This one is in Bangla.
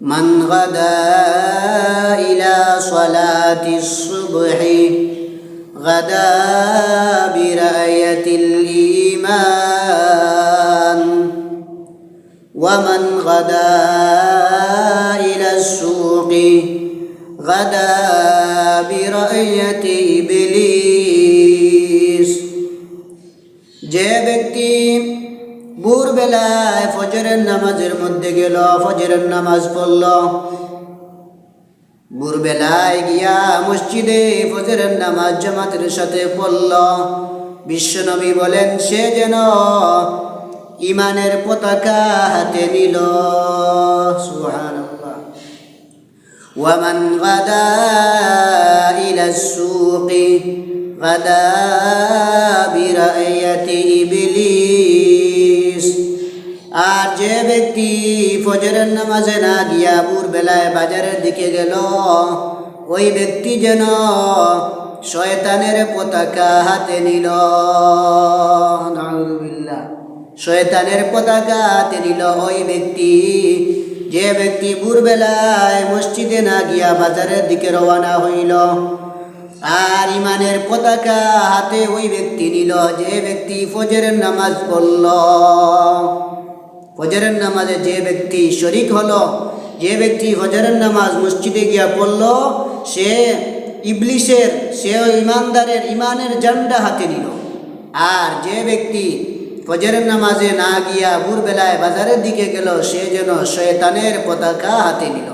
من غدا إلى صلاة الصبح غدا برأية الإيمان ومن غدا إلى السوق غدا برأية إبليس যে ব্যক্তি ভোরবেলায় ফজরের নামাজের মধ্যে গেল ফজরের নামাজ পড়ল ভোরবেলায় গিয়া মসজিদে ফজরের নামাজ জামাতের সাথে পড়ল বিশ্বনবী বলেন সে যেন ইমানের পতাকা হাতে নিল সুবহানাল্লাহ ومن غدا إلى السوق غدا আর যে ব্যক্তি ফজরের নামাজে না গিয়া ভোর বেলায় বাজারের দিকে গেল ওই ব্যক্তি যেন শয়তানের পতাকা হাতে নিল। শয়তানের পতাকা হাতে নিল ওই ব্যক্তি। যে ব্যক্তি ভোরবেলায় মসজিদে না গিয়া বাজারের দিকে রওনা হইল আর ইমানের পতাকা হাতে ওই ব্যক্তি নিল। যে ব্যক্তি ফজরের নামাজ পড়ল ফজরের নামাজে যে ব্যক্তি শরিক হলো, যে ব্যক্তি হজরের নামাজ মসজিদে গিয়া পড়ল, সে ইবলিশের সে ইমানদারের ইমানের জান্ডা হাতে নিল। আর যে ব্যক্তি ফজরের নামাজে না গিয়া ভোরবেলায় বাজারের দিকে গেল, সে যেন শয়তানের পতাকা হাতে নিল।